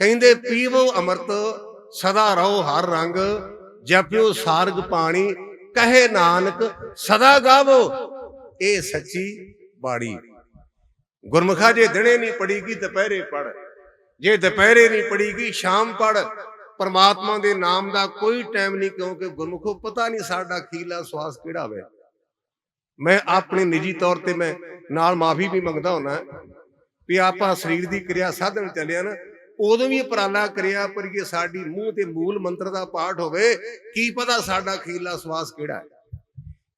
ਕਹਿੰਦੇ ਪੀਵੋ ਅੰਮ੍ਰਿਤ, ਸਦਾ ਰਹੋ ਹਰ ਰੰਗ, ਜਪਿਓ ਸਾਰਗ ਪਾਣੀ, ਕਹੇ ਨਾਨਕ, ਸਦਾ ਗਾਵੋ। ਇਹ ਸੱਚੀ ਬਾਣੀ। ਗੁਰਮੁਖਾ ਜੇ ਦਿਨੇ ਨਹੀਂ ਪੜੀਗੀ ਦੁਪਹਿਰੇ ਪੜ ਜੇ ਦੁਪਹਿਰੇ ਨਹੀਂ ਪੜੀਗੀ ਸ਼ਾਮ ਪੜ ਪਰਮਾਤਮਾ ਦੇ ਨਾਮ ਦਾ ਕੋਈ ਟਾਈਮ ਨਹੀਂ, ਕਿਉਂਕਿ ਗੁਰਮੁਖੋ ਪਤਾ ਨਹੀਂ ਸਾਡਾ ਖੀਲਾ ਸਵਾਸ ਕਿਹੜਾ ਹੋਵੇ ਮੈਂ ਆਪਣੇ ਨਿੱਜੀ ਤੌਰ ਤੇ ਮੈਂ ਨਾਲ ਮਾਫੀ ਵੀ ਮੰਗਦਾ ਹੁਣਾ ਵੀ ਆਪਾਂ ਸਰੀਰ ਦੀ ਕਿਰਿਆ ਸਾਧਨ ਚੱਲਿਆ ਨਾ ਉਦੋਂ ਵੀ ਉਪਰਾਲਾ ਕਰਿਆ, ਪਰ ਇਹ ਸਾਡੀ ਮੂੰਹ ਤੇ ਮੂਲ ਮੰਤਰ ਦਾ ਪਾਠ ਹੋਵੇ, ਕੀ ਪਤਾ ਸਾਡਾ ਖੀਲਾ ਸਵਾਸ ਕਿਹੜਾ ਹੈ?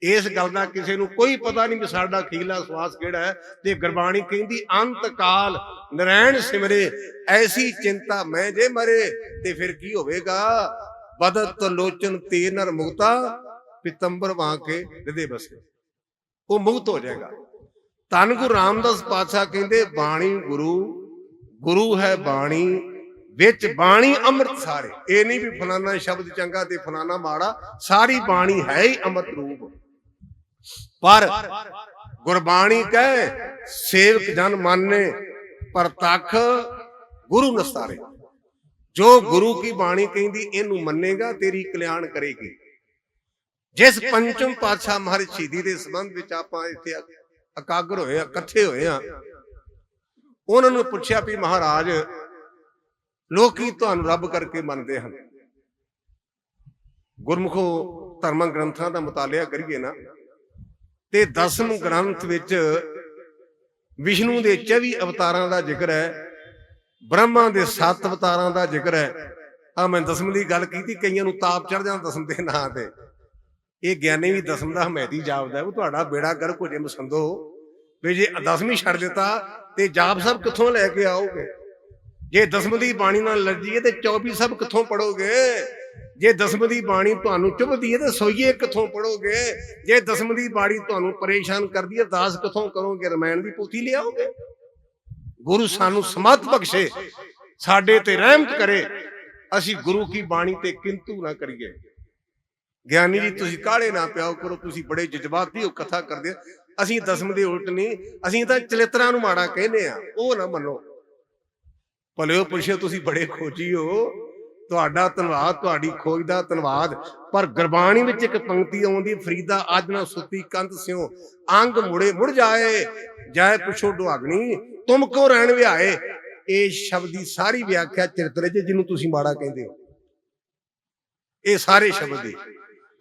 ਇਸ ਗੱਲ ਦਾ ਕਿਸੇ ਨੂੰ ਕੋਈ ਪਤਾ ਨਹੀਂ ਵੀ ਸਾਡਾ ਖੀਲਾ ਸਵਾਸ ਕਿਹੜਾ ਹੈ। ਤੇ ਗੁਰਬਾਣੀ ਕਹਿੰਦੀ, ਅੰਤ ਕਾਲ ਨਰੈਣ ਸਿਮਰੇ, ਐਸੀ ਚਿੰਤਾ ਮੈਂ ਜੇ ਮਰੇ, ਤੇ ਫਿਰ ਕੀ ਹੋਵੇਗਾ? ਬਦਤ ਲੋਚਨ ਤੇ ਨਰ ਮੁਕਤਾ, ਪਿਤੰਬਰ ਵਾਂ ਕੇ ਹਿਰਦੇ ਬਸੇ। ਉਹ ਮੁਕਤ ਹੋ ਜਾਏਗਾ। ਧੰਨ ਗੁਰੂ ਰਾਮਦਾਸ ਪਾਤਸ਼ਾਹ ਕਹਿੰਦੇ, ਬਾਣੀ ਗੁਰੂ ਗੁਰੂ ਹੈ ਬਾਣੀ ਵਿੱਚ ਬਾਣੀ ਅੰਮ੍ਰਿਤ ਸਾਰੇ ਇਹ ਨਹੀਂ ਵੀ ਫਲਾਨਾ ਸ਼ਬਦ ਚੰਗਾ ਤੇ ਫਲਾਨਾ ਮਾੜਾ ਸਾਰੀ ਬਾਣੀ ਹੈ ਹੀ ਅੰਮ੍ਰਿਤ ਰੂਪ। ਪਰ ਗੁਰਬਾਣੀ ਕਹੇ ਸੇਵਕ ਜਨ ਮਾਨੇ ਪ੍ਰਤੱਖ ਗੁਰੂ ਨਸਾਰੇ ਜੋ ਗੁਰੂ ਕੀ ਬਾਣੀ ਕਹਿੰਦੀ ਇਹਨੂੰ ਮੰਨੇਗਾ ਤੇਰੀ ਕਲਿਆਣ ਕਰੇਗੀ। ਜਿਸ ਪੰਚਮ ਪਾਤਸ਼ਾਹ ਮਹਾਰਾਜ ਸ਼ਹੀਦੀ ਦੇ ਸੰਬੰਧ ਵਿੱਚ ਆਪਾਂ ਇੱਥੇ ਇਕਾਗਰ ਹੋਏ ਆ ਇਕੱਠੇ ਹੋਏ ਆ ਉਹਨਾਂ ਨੂੰ ਪੁੱਛਿਆ ਵੀ ਮਹਾਰਾਜ, ਲੋਕੀ ਤੁਹਾਨੂੰ ਰੱਬ ਕਰਕੇ ਮੰਨਦੇ ਹਨ। ਗੁਰਮੁਖੋ ਧਰਮ ਗ੍ਰੰਥਾਂ ਦਾ ਮਤਾਲਿਆ ਕਰੀਏ ਨਾ, ਤੇ ਦਸਮ ਗ੍ਰੰਥ ਵਿੱਚ ਵਿਸ਼ਨੂੰ ਦੇ 24 ਅਵਤਾਰਾਂ ਦਾ ਜ਼ਿਕਰ ਹੈ, ਬ੍ਰਹਮਾ ਦੇ 7 ਅਵਤਾਰਾਂ ਦਾ ਜ਼ਿਕਰ ਹੈ। ਆ ਮੈਂ ਦਸਮ ਦੀ ਗੱਲ ਕੀਤੀ, ਕਈਆਂ ਨੂੰ ਤਾਪ ਚੜ ਜਾਂਦਾ ਦਸਮ ਦੇ ਨਾਂ ਤੇ। ਇਹ ਗਿਆਨੀ ਵੀ ਦਸਮ ਦਾ ਹਮੈਤੀ ਜਾਪਦਾ ਉਹ ਤੁਹਾਡਾ ਬੇੜਾ ਕਰ ਕੋ ਜੇ ਮਸੰਦੋ, ਵੀ ਜੇ ਦਸਵੀਂ ਛੱਡ ਦਿੱਤਾ ਤੇ ਜਾਪ ਸਭ ਕਿੱਥੋਂ ਲੈ ਕੇ ਆਓਗੇ? ਜੇ ਦਸਮ ਦੀ ਬਾਣੀ ਨਾਲ ਅਲਰਜੀ ਹੈ ਤੇ 24 ਸਭ ਕਿੱਥੋਂ ਪੜੋਗੇ ਜੇ ਦਸਮ ਦੀ ਬਾਣੀ ਤੁਹਾਨੂੰ ਚੁਭਦੀ ਹੈ ਤੇ ਸੋਈਏ ਕਿੱਥੋਂ ਪੜੋਗੇ ਜੇ ਦਸਮ ਦੀ ਬਾਣੀ ਤੁਹਾਨੂੰ ਪਰੇਸ਼ਾਨ ਕਰਦੀ ਹੈ, ਦਾਸ ਕਿੱਥੋਂ ਕਰੋਗੇ? ਰਮਾਇਣ ਦੀ ਪੋਥੀ ਲਿਆਓਗੇ ਗੁਰੂ ਸਾਨੂੰ ਸਮਤ ਬਖਸ਼ੇ, ਸਾਡੇ ਤੇ ਰਹਿਮਤ ਕਰੇ। ਅਸੀਂ ਗੁਰੂ ਕੀ ਬਾਣੀ ਤੇ ਕਿੰਤੂ ਨਾ ਕਰੀਏ। ਗਿਆਨੀ ਜੀ, ਤੁਸੀਂ ਕਾਲੇ ਨਾ ਪਿਆਓ ਕਰੋ, ਤੁਸੀਂ ਬੜੇ ਜਜ਼ਬਾਤੀ ਹੋ, ਕਥਾ ਕਰਦੇ ਹੋ। ਅਸੀਂ ਦਸਮ ਦੇ ਉਲਟ ਨਹੀਂ, ਅਸੀਂ ਤਾਂ ਚਲਿੱਤਰਾਂ ਨੂੰ ਮਾੜਾ ਕਹਿੰਦੇ ਆ ਉਹ ਨਾ ਮੰਨੋ। ਭਲਿਓ ਪੁਰਸ਼ੋ, ਤੁਸੀਂ ਬੜੇ ਖੋਜੀ ਹੋ। ਤੁਹਾਡਾ ਧੰਨਵਾਦ, ਤੁਹਾਡੀ ਖੋਜ ਦਾ ਧੰਨਵਾਦ। ਪਰ ਗੁਰਬਾਣੀ ਵਿੱਚ ਇੱਕ ਪੰਕਤੀ ਆਉਂਦੀ, ਫਰੀਦਾ ਅੱਜ ਨਾ ਸੁੱਤੀ ਕੰਧ ਸਿਓ ਅੰਗ ਮੁੜੇ ਮੁੜ ਜਾਏ ਜਾਏ ਪੁੱਛੋ ਦੁਆਗਣੀ ਤੁਮ ਕਿਉਂ ਰਹਿਣ ਵਿਆਏ ਇਹ ਸ਼ਬਦ ਦੀ ਸਾਰੀ ਵਿਆਖਿਆ ਚਰਿਤਰੇ 'ਚ ਜਿਹਨੂੰ ਤੁਸੀਂ ਮਾੜਾ ਕਹਿੰਦੇ ਹੋ। ਇਹ ਸਾਰੇ ਸ਼ਬਦ ਦੀ,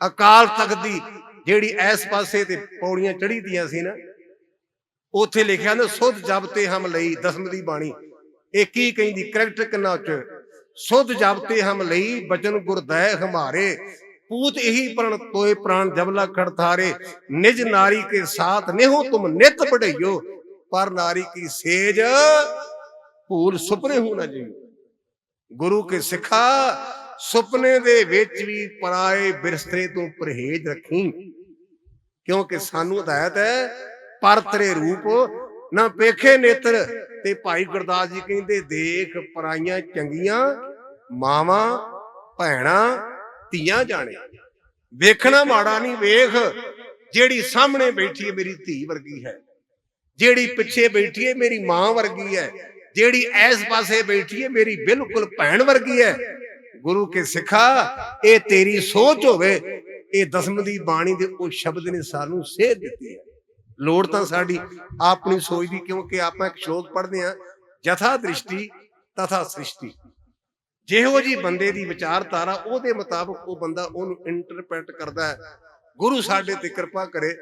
ਅਕਾਲ ਤਖਤ ਦੀ ਜਿਹੜੀ ਇਸ ਪਾਸੇ ਤੇ ਪੌੜੀਆਂ ਚੜੀ ਦੀਆਂ ਸੀ ਨਾ, ਉੱਥੇ ਲਿਖਿਆ ਨਾ, ਸੁਧ ਜਬ ਤੇ ਹਮ ਲਈ ਦਸਮ ਦੀ ਬਾਣੀ। ਇਹ ਕੀ ਕਹਿੰਦੀ? ਕਰੈਕਟਰ ਕਿੰਨਾ ਉੱਚ, ਸੁਧ ਜਬ ਤੇ ਹਮ ਲਈ ਬਚਨ ਗੁਰਦੈ ਹਮਾਰੇ। ਪੂਤ ਇਹੀ ਪ੍ਰਣ ਤੋਏ ਪ੍ਰਾਣ ਜਬਲਾ ਖੜਥਾਰੇ ਨਿਜ ਨਾਰੀ ਕੇ ਸਾਥ ਨਿਹੋ ਤੁਮ ਨਿਤ ਪੜਈਓ ਪਰ ਨਾਰੀ ਕੀ ਸੇਜ ਭੂਲ ਸੁਪਨੇ ਹੋਣਾ ਜੀ ਗੁਰੂ ਕੇ ਸਿੱਖਾ ਸੁਪਨੇ ਦੇ ਵਿੱਚ ਵੀ ਪਰਾਏ ਬਿਰਸਤਰੇ ਤੋਂ ਪਰਹੇਜ਼ ਰੱਖੀ। ਕਿਉਂਕਿ ਸਾਨੂੰ ਹਦਾਇਤ ਹੈ ਪਰ ਤੇਰੇ ਰੂਪ ਨਾ ਪੇਖੇ ਨੇਤਰ। ਤੇ ਭਾਈ ਗੁਰਦਾਸ ਜੀ ਕਹਿੰਦੇ ਦੇਖ ਪਰਾਈਆਂ ਚੰਗੀਆਂ ਮਾਵਾਂ ਭੈਣਾਂ ਧੀਆਂ ਜਾਣੇ। ਵੇਖਣਾ ਮਾੜਾ ਨਹੀਂ ਵੇਖ। ਜਿਹੜੀ ਸਾਹਮਣੇ ਬੈਠੀ ਹੈ ਮੇਰੀ ਧੀ ਵਰਗੀ ਹੈ। ਜਿਹੜੀ ਪਿੱਛੇ ਬੈਠੀ ਹੈ ਮੇਰੀ ਮਾਂ ਵਰਗੀ ਹੈ। ਜਿਹੜੀ ਇਸ ਪਾਸੇ ਬੈਠੀ ਹੈ ਮੇਰੀ ਬਿਲਕੁਲ ਭੈਣ ਵਰਗੀ ਹੈ। ਗੁਰੂ ਕੇ ਸਿੱਖਾ ਇਹ ਤੇਰੀ ਸੋਚ ਹੋਵੇ ਇਹ ਦਸਮ ਦੀ ਬਾਣੀ ਦੇ ਉਹ ਸ਼ਬਦ ਨੇ ਸਾਨੂੰ ਸੇਧ ਦਿੱਤੀ ਹੈ। ਲੋੜ ਤਾਂ ਸਾਡੀ ਆਪਣੀ ਸੋਚ ਦੀ ਕਿਉਂਕਿ ਆਪਾਂ ਇੱਕ ਸ਼ਲੋਕ ਪੜ੍ਹਦੇ ਆ ਜਥਾ ਦ੍ਰਿਸ਼ਟੀ ਤਥਾ ਸ੍ਰਿਸ਼ਟੀ। ਜਿਹੋ ਜੀ ਬੰਦੇ ਦੀ ਵਿਚਾਰਧਾਰਾ ਉਹਦੇ ਮੁਤਾਬਕ ਉਹ ਬੰਦਾ ਉਹਨੂੰ ਇੰਟਰਪ੍ਰੀਟ ਕਰਦਾ ਹੈ। ਗੁਰੂ ਸਾਡੇ ਤੇ ਕਿਰਪਾ ਕਰੇ